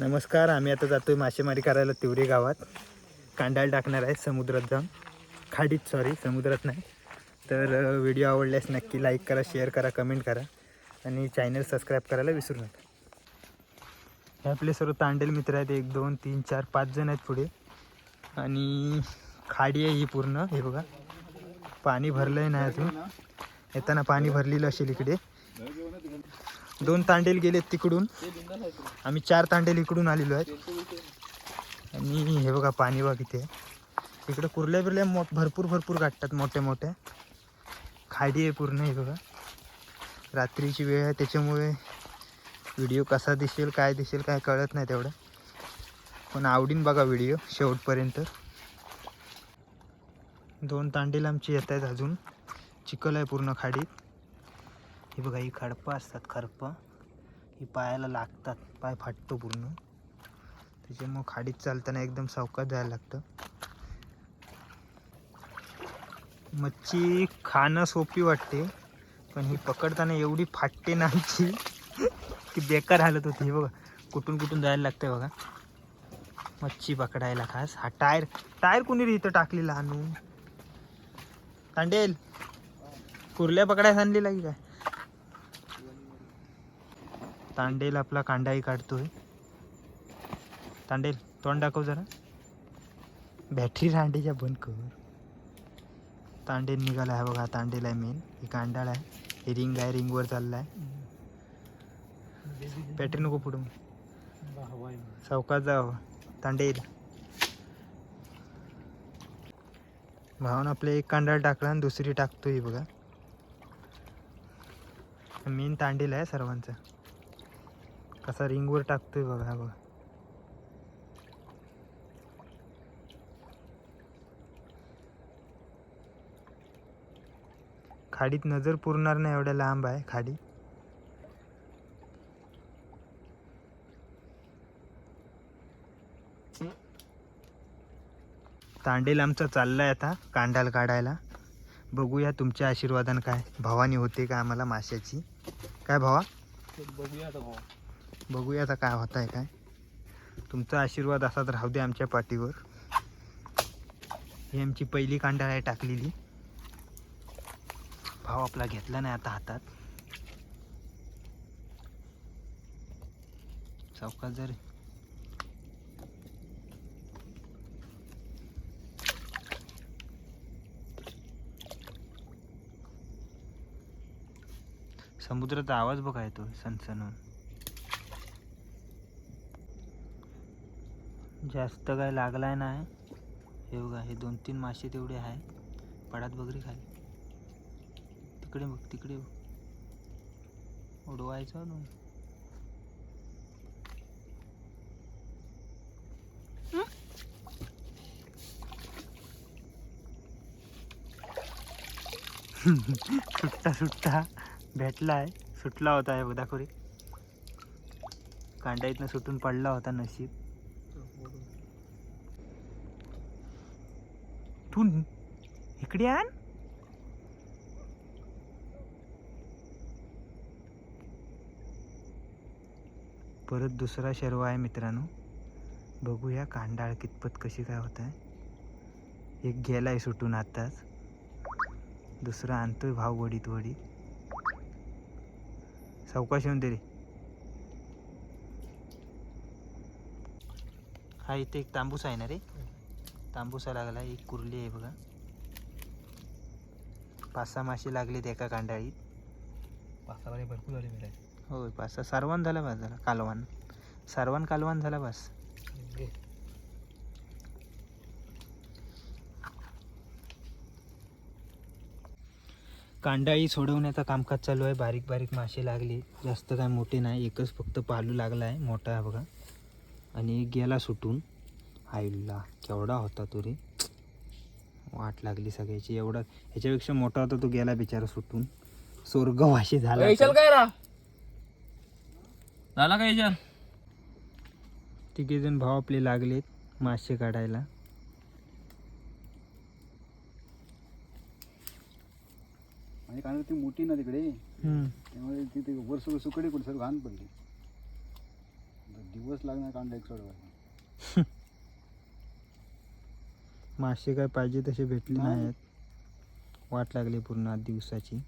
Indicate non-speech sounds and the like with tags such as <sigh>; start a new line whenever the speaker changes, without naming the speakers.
नमस्कार आम्ही आता जातो आहे मासेमारी करायला तिवरे गावात. कांडाळ टाकणार आहे समुद्रात जाऊन. खाडीत सॉरी समुद्रात नाही. तर व्हिडिओ आवडल्यास नक्की लाईक करा शेअर करा कमेंट करा. आणि चॅनल सबस्क्राईब करायला विसरू नका. हे आपले सर्व तांडेल मित्र आहेत. एक दोन तीन चार पाच जण आहेत पुढे. आणि खाडी आहे ही पूर्ण. हे बघा. पाणी भरलं आहे नाही अजून. येताना पाणी भरलेलं असेल इकडे. दोन तांडेल गेले तिकडून. आम्ही चार तांडेल इकडून आलेलो आहेत. आणि हे बघा पाणी बघ इथे. इकडे कुर्ल्या बिरल्या मो भरपूर भरपूर गाठतात मोठ्या मोठ्या खाडी आहे पूर्ण हे बघा. रात्रीची वेळ आहे त्याच्यामुळे व्हिडिओ कसा दिसेल काय दिसेल काय कळत नाही तेवढं. पण आवडीन बघा व्हिडिओ शेवटपर्यंत. दोन तांडेल आमची येत आहेत अजून. चिखल आहे पूर्ण खाडीत. हे बघा ही खडपं असतात खरपं. ही पायाला लागतात पाय फाटतो पूर्ण. त्याच्यामुळं खाडीत चालताना एकदम सावकाश जायला लागतं. मच्छी खाणं सोपी वाटते पण ही पकडताना एवढी फाटते ना आमची की बेकार हालत होती. हे बघा कुठून कुठून जायला लागतंय बघा. मच्छी पकडायला खास. हा टायर टायर कोणी इथं टाकलेला आणू तांडेल कुर्ल्या पकडायला आणलेला की काय? तांडेल आपला कांडाही काढतोय. तांडेल तोंड दाखव जरा. बॅटरी रांडेच्या बंद कर. तांडेल निघाला आहे बघा तांडेल आहे मेन ही कांडाळ आहे. हे रिंग आहे रिंगवर चाललाय. बॅटरी नको पुढं सावकाश जाव हो. तांडेल. भावानं आपले एक कांडाळ टाकला आणि दुसरी टाकतोय बघा. मेन तांडेल आहे सर्वांचा. कसा रिंगवर टाकतोय बघा हा बघा. खाडीत नजर पुरणार नाही एवढ्या लांब आहे खाडी. तांडेल आमचा चाललाय आता कांडाल काढायला. बघूया तुमच्या आशीर्वादानं काय भवानी होते का आम्हाला माशाची काय भावा?
बघूया आता भावा.
बघूया आता काय होत आहे काय. तुमचा आशीर्वाद असाच राहू दे आमच्या पाठीवर. ही आमची पहिली कांडाळ आहे टाकलेली. भाव आपला घेतला नाही आता हातात. चौकात जर समुद्राचा आवाज बघा येतो सनसनून. जास्त काय लागलाय नाही. हे बघा हे दोन तीन मासे तेवढे आहे. पडात बगरी खाली. तिकडे बघ तिकडे बघ. उडवायचं ना सुट्टा सुट्टा. आहे सुटला होता हे बघ दाखव कांडा इथनं सुटून पडला होता नशीब. इथून इकडे आण. परत दुसरा शर्व आहे मित्रांनो. बघूया कांडाळ कितपत कशी काय होत आहे एक गेलाय सुटून आत्ताच. दुसरा आणतोय भाव वडीत वडीत. सावकाश येऊन दे रे. हा इथे एक तांबूस आहे ना रे? तांबूसा लागला एक कुर्ली आहे बघा. पाच सहा मासे लागलेत एका कांडाळीत.
पाच सहा भरपूर झाले मिळाले
होय पाच सहा. सारवान झाला बस झाला कालवान. सारवान कालवान झाला बस कांडाळी सोडवण्याचं कामकाज चालू आहे. बारीक बारीक मासे लागले. जास्त काय मोठे नाही एकच फक्त पालू लागला आहे मोठा आहे बघा. आणि एक गेला सुटून. आईला. केवढा होता तो रे वाट लागली सगळ्याची. एवढा ह्याच्यापेक्षा मोठा होता तो गेला बिचारा सुटून. स्वर्गवाशी झाला
काय रा? झाला काय
तिघे जण भाव आपले लागलेत मासे काढायला.
आणि कारण ती मोठी ना तिकडे?
हम्म.
त्यामुळे तिथे वर्ष सुकडे कुठे सर घाण पडली. दिवस लागणार कांदा एक सोडवायला <laughs>
मासे काय पाहिजे तसे भेटले
नाही.
नाहीत वाट लागली पूर्ण दिवसाची